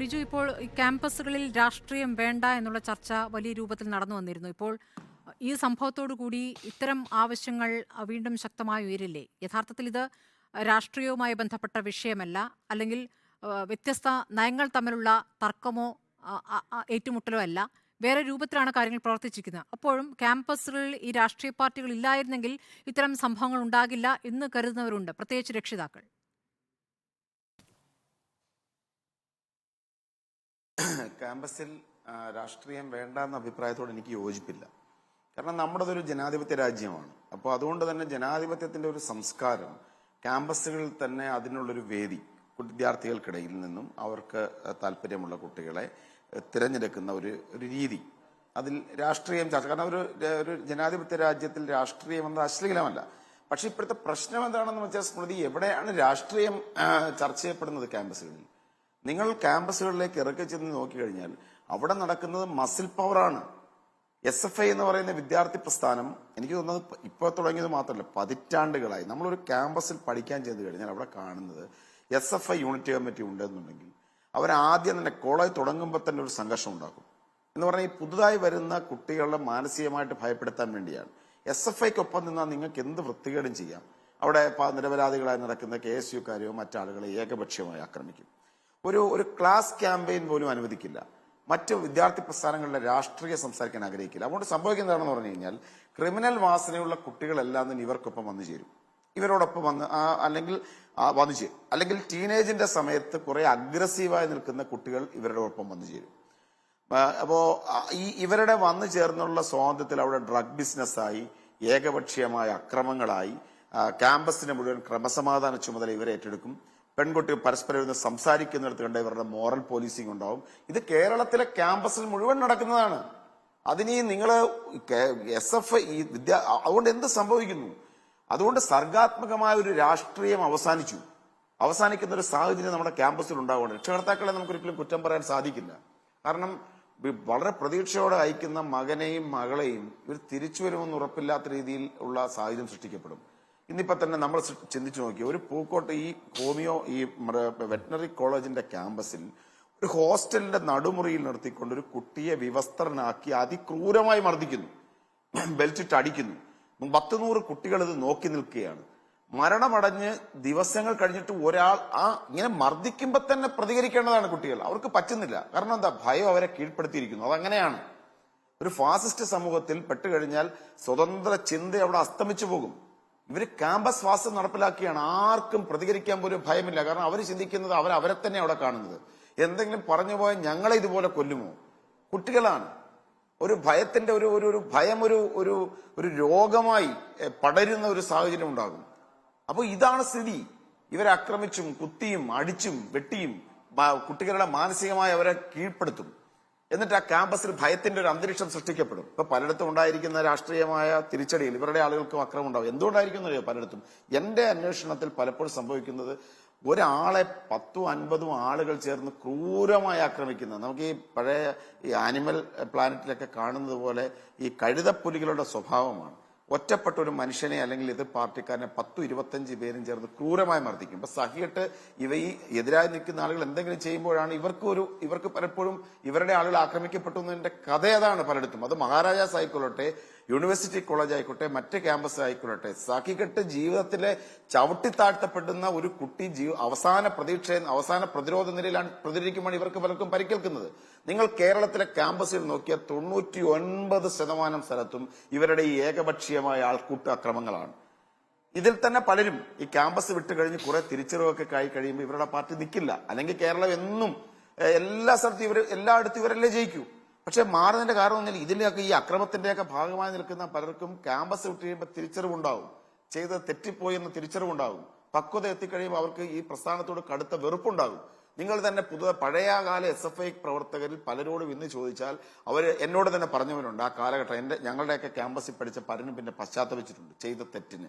ലിജു ഇപ്പോൾ ക്യാമ്പസുകളിൽ രാഷ്ട്രീയം വേണ്ട എന്നുള്ള ചർച്ച വലിയ രൂപത്തിൽ നടന്നു വന്നിരുന്നു. ഇപ്പോൾ ഈ സംഭവത്തോടു കൂടി ഇത്തരം ആവശ്യങ്ങൾ വീണ്ടും ശക്തമായി ഉയരില്ലേ? യഥാർത്ഥത്തിൽ ഇത് രാഷ്ട്രീയവുമായി ബന്ധപ്പെട്ട വിഷയമല്ല അല്ലെങ്കിൽ വ്യത്യസ്ത നയങ്ങൾ തമ്മിലുള്ള തർക്കമോ ഏറ്റുമുട്ടലോ അല്ല. വേറെ രൂപത്തിലാണ് കാര്യങ്ങൾ പ്രവർത്തിച്ചിരിക്കുന്നത്. അപ്പോഴും ക്യാമ്പസുകളിൽ ഈ രാഷ്ട്രീയ പാർട്ടികൾ ഇല്ലായിരുന്നെങ്കിൽ ഇത്തരം സംഭവങ്ങൾ ഉണ്ടാകില്ല എന്ന് കരുതുന്നവരുണ്ട്. പ്രത്യേകിച്ച് രക്ഷിതാക്കൾ. ക്യാമ്പസിൽ രാഷ്ട്രീയം വേണ്ട എന്ന അഭിപ്രായത്തോട് എനിക്ക് യോജിപ്പില്ല. കാരണം നമ്മുടെ നമ്മുടേതൊരു ജനാധിപത്യ രാജ്യമാണ്. അപ്പോൾ അതുകൊണ്ട് തന്നെ ജനാധിപത്യത്തിന്റെ ഒരു സംസ്കാരം ക്യാമ്പസുകളിൽ തന്നെ അതിനുള്ളൊരു വേദി വിദ്യാർത്ഥികൾക്കിടയിൽ നിന്നും അവർക്ക് താല്പര്യമുള്ള കുട്ടികളെ തിരഞ്ഞെടുക്കുന്ന ഒരു ഒരു രീതി. അതിൽ രാഷ്ട്രീയം ചർച്ച കാരണം ഒരു ഒരു ജനാധിപത്യ രാജ്യത്തിൽ രാഷ്ട്രീയം എന്നത് അശ്ലീലമല്ല. പക്ഷെ ഇപ്പോഴത്തെ പ്രശ്നം എന്താണെന്ന് വെച്ചാൽ സ്മൃതി എവിടെയാണ് രാഷ്ട്രീയം ചർച്ച ചെയ്യപ്പെടുന്നത് ക്യാമ്പസുകളിൽ? നിങ്ങൾ ക്യാമ്പസുകളിലേക്ക് ഇറക്കി ചെന്ന് നോക്കിക്കഴിഞ്ഞാൽ അവിടെ നടക്കുന്നത് മസിൽ പവറാണ് എസ് എഫ് ഐ എന്ന് പറയുന്ന വിദ്യാർത്ഥി പ്രസ്ഥാനം എനിക്ക് തോന്നുന്നത് ഇപ്പോൾ തുടങ്ങിയത് മാത്രമല്ല പതിറ്റാണ്ടുകളായി നമ്മളൊരു ക്യാമ്പസിൽ പഠിക്കാൻ ചെന്ന് കഴിഞ്ഞാൽ അവിടെ കാണുന്നത് S F I unit committee ഉണ്ടെന്നുണ്ടെങ്കിൽ അവരാദ്യം തന്നെ കോളേജ് തുടങ്ങുമ്പോൾ തന്നെ ഒരു സംഘർഷം ഉണ്ടാക്കും. എന്ന് പറഞ്ഞാൽ ഈ പുതുതായി വരുന്ന കുട്ടികളെ മാനസികമായിട്ട് ഭയപ്പെടുത്താൻ വേണ്ടിയാണ്. എസ് എഫ് ഐക്കൊപ്പം നിന്നാൽ നിങ്ങൾക്ക് എന്ത് വൃത്തികേടും ചെയ്യാം. അവിടെ നിരപരാധികളായി നടക്കുന്ന കെ എസ് യുക്കാരെയോ മറ്റാളുകളെ ഏകപക്ഷീയമായി ആക്രമിക്കും. ഒരു ഒരു ക്ലാസ് ക്യാമ്പയിൻ പോലും അനുവദിക്കില്ല. മറ്റ് വിദ്യാർത്ഥി പ്രസ്ഥാനങ്ങളിലെ രാഷ്ട്രീയ സംസാരിക്കാൻ ആഗ്രഹിക്കില്ല. അതുകൊണ്ട് സംഭവിക്കുന്നതാണെന്ന് പറഞ്ഞു കഴിഞ്ഞാൽ ക്രിമിനൽ വാസനയുള്ള കുട്ടികളെല്ലാം തന്നെ ഇവർക്കൊപ്പം വന്നു ചേരും. ഇവരോടൊപ്പം വന്ന് അല്ലെങ്കിൽ വന്നു ചേരും. അല്ലെങ്കിൽ ടീനേജിന്റെ സമയത്ത് കുറെ അഗ്രസീവായി നിൽക്കുന്ന കുട്ടികൾ ഇവരുടെ ഒപ്പം വന്നു ചേരും. അപ്പോൾ ഈ ഇവരുടെ വന്നു ചേർന്നുള്ള സ്വാതന്ത്ര്യത്തിൽ അവിടെ ഡ്രഗ് ബിസിനസ്സായി ഏകപക്ഷീയമായ അക്രമങ്ങളായി ക്യാമ്പസിനെ മുഴുവൻ ക്രമസമാധാന ചുമതല ഇവരെ ഏറ്റെടുക്കും. പെൺകുട്ടികൾ പരസ്പരം ഇരുന്ന് സംസാരിക്കുന്നിടത്ത് കണ്ട ഇവരുടെ മോറൽ പോലീസിംഗ് ഉണ്ടാവും. ഇത് കേരളത്തിലെ ക്യാമ്പസിൽ മുഴുവൻ നടക്കുന്നതാണ്. അതിന് നിങ്ങൾ എസ് എഫ് ഈ വിദ്യാ അതുകൊണ്ട് എന്ത് സംഭവിക്കുന്നു? അതുകൊണ്ട് സർഗാത്മകമായ ഒരു രാഷ്ട്രീയം അവസാനിച്ചു. അവസാനിക്കുന്ന ഒരു സാഹചര്യം നമ്മുടെ ക്യാമ്പസിൽ ഉണ്ടാവുകയാണ്. രക്ഷകർത്താക്കളെ നമുക്ക് ഒരിക്കലും കുറ്റം പറയാൻ സാധിക്കില്ല. കാരണം വളരെ പ്രതീക്ഷയോടെ അയക്കുന്ന മകനെയും മകളെയും ഇവർ തിരിച്ചു വരുമെന്ന് ഉറപ്പില്ലാത്ത രീതിയിൽ ഉള്ള സാഹചര്യം സൃഷ്ടിക്കപ്പെടും. ഇന്നിപ്പോ തന്നെ നമ്മൾ ചിന്തിച്ചു നോക്കി ഒരു പൂക്കോട്ട് ഈ ഹോമിയോ ഈ വെറ്റിനറി കോളേജിന്റെ ക്യാമ്പസിൽ ഒരു ഹോസ്റ്റലിന്റെ നടുമുറിയിൽ നിർത്തിക്കൊണ്ട് ഒരു കുട്ടിയെ വിവസ്ത്രനാക്കി അതിക്രൂരമായി മർദ്ദിക്കുന്നു. ബെൽറ്റിട്ട് അടിക്കുന്നു. പത്ത് നൂറ് കുട്ടികൾ ഇത് നോക്കി നിൽക്കുകയാണ്. മരണമടഞ്ഞ് ദിവസങ്ങൾ കഴിഞ്ഞിട്ട് ഒരാൾ ആ ഇങ്ങനെ മർദ്ദിക്കുമ്പോൾ തന്നെ പ്രതികരിക്കേണ്ടതാണ് കുട്ടികൾ. അവർക്ക് പറ്റുന്നില്ല. കാരണം എന്താ? ഭയം അവരെ കീഴ്പ്പെടുത്തിയിരിക്കുന്നു. അതങ്ങനെയാണ്. ഒരു ഫാസിസ്റ്റ് സമൂഹത്തിൽ പെട്ടുകഴിഞ്ഞാൽ സ്വതന്ത്ര ചിന്ത അവിടെ അസ്തമിച്ചു പോകും. ഇവർ ക്യാമ്പസ് വാസം നടപ്പിലാക്കിയാണ്. ആർക്കും പ്രതികരിക്കാൻ പോലും ഭയമില്ല. കാരണം അവർ ചിന്തിക്കുന്നത് അവർ അവരെ തന്നെ അവിടെ കാണുന്നത്. എന്തെങ്കിലും പറഞ്ഞു പോയാൽ ഞങ്ങളെ ഇതുപോലെ കൊല്ലുമോ? കുട്ടികളാണ്. ഒരു ഭയത്തിന്റെ ഒരു ഒരു ഭയം ഒരു ഒരു ഒരു രോഗമായി പടരുന്ന ഒരു സാഹചര്യം ഉണ്ടാകും. അപ്പോൾ ഇതാണ് സ്ഥിതി. ഇവരെ ആക്രമിച്ചും കുത്തിയും അടിച്ചും വെട്ടിയും കുട്ടികളുടെ മാനസികമായി അവരെ കീഴ്പ്പെടുത്തും. എന്നിട്ട് ആ ക്യാമ്പസിൽ ഭയത്തിന്റെ ഒരു അന്തരീക്ഷം സൃഷ്ടിക്കപ്പെടും. ഇപ്പൊ പലയിടത്തും ഉണ്ടായിരിക്കുന്ന രാഷ്ട്രീയമായ തിരിച്ചടിയിൽ ഇവരുടെ ആളുകൾക്കും അക്രമം ഉണ്ടാവും എന്തുകൊണ്ടായിരിക്കും എന്നറിയോ? പലയിടത്തും. എന്റെ അന്വേഷണത്തിൽ പലപ്പോഴും സംഭവിക്കുന്നത് ഒരാളെ പത്തും അൻപതും ആളുകൾ ചേർന്ന് ക്രൂരമായി ആക്രമിക്കുന്നത്. നമുക്ക് ഈ പഴയ ഈ ആനിമൽ പ്ലാനറ്റിലൊക്കെ കാണുന്നത് പോലെ ഈ കഴുതപ്പുലികളുടെ സ്വഭാവമാണ്. ഒറ്റപ്പെട്ട ഒരു മനുഷ്യനെ അല്ലെങ്കിൽ എതിർ പാർട്ടിക്കാരനെ പത്തും ഇരുപത്തഞ്ച് പേരും ചേർന്ന് ക്രൂരമായി മർദ്ദിക്കും. ഇപ്പൊ സഹിയിട്ട് ഇവ ഈ എതിരായി നിൽക്കുന്ന ആളുകൾ എന്തെങ്കിലും ചെയ്യുമ്പോഴാണ് ഇവർക്ക് ഒരു ഇവർക്ക് പലപ്പോഴും ഇവരുടെ ആളുകൾ ആക്രമിക്കപ്പെട്ടു എന്നതിന്റെ കഥ അതാണ് പലയിടത്തും. അത് മഹാരാജാസ് ആയിക്കൊള്ളട്ടെ യൂണിവേഴ്സിറ്റി കോളേജ് ആയിക്കോട്ടെ മറ്റ് ക്യാമ്പസ് ആയിക്കോട്ടെ സഹിക്കെട്ട് ജീവിതത്തിലെ ചവിട്ടിത്താഴ്ത്തപ്പെടുന്ന ഒരു കുട്ടി ജീവ അവസാന പ്രതീക്ഷ അവസാന പ്രതിരോധ നിലയിലാണ് പ്രതികരിക്കുമ്പോൾ ഇവർക്ക് പലർക്കും പരിക്കേൽക്കുന്നത്. നിങ്ങൾ കേരളത്തിലെ ക്യാമ്പസിൽ നോക്കിയ തൊണ്ണൂറ്റി ഒൻപത് ശതമാനം സ്ഥലത്തും ഇവരുടെ ഈ ഏകപക്ഷീയമായ ആൾക്കൂട്ട അക്രമങ്ങളാണ്. ഇതിൽ തന്നെ പലരും ഈ ക്യാമ്പസ് വിട്ട് കഴിഞ്ഞ് കുറെ തിരിച്ചറിവൊക്കെ ആയി കഴിയുമ്പോൾ ഇവരുടെ പാർട്ടി നിൽക്കില്ല അല്ലെങ്കിൽ കേരളം എന്നും എല്ലാ സ്ഥലത്തും ഇവർ എല്ലായിടത്തും ഇവരല്ലേ ജയിക്കൂ. പക്ഷെ മാറുന്നതിന്റെ കാരണം ഒന്നുമില്ല. ഇതിന്റെയൊക്കെ ഈ അക്രമത്തിന്റെയൊക്കെ ഭാഗമായി നിൽക്കുന്ന പലർക്കും ക്യാമ്പസ് വിട്ട് കഴിയുമ്പോൾ തിരിച്ചറിവുണ്ടാവും. ചെയ്തത് തെറ്റിപ്പോയി എന്ന തിരിച്ചറിവുണ്ടാകും പക്വത എത്തിക്കഴിയുമ്പോൾ അവർക്ക് ഈ പ്രസ്ഥാനത്തോട് കടുത്ത വെറുപ്പുണ്ടാകും. നിങ്ങൾ തന്നെ പഴയ കാല എസ് എഫ് ഐ പ്രവർത്തകരിൽ പലരോടും ഇന്ന് ചോദിച്ചാൽ അവർ എന്നോട് തന്നെ പറഞ്ഞവരുണ്ട്. ആ കാലഘട്ടം എന്റെ ഞങ്ങളുടെയൊക്കെ ക്യാമ്പസിൽ പഠിച്ച പലരും പിന്നെ പശ്ചാത്തപിച്ചിട്ടുണ്ട് ചെയ്ത തെറ്റിന്.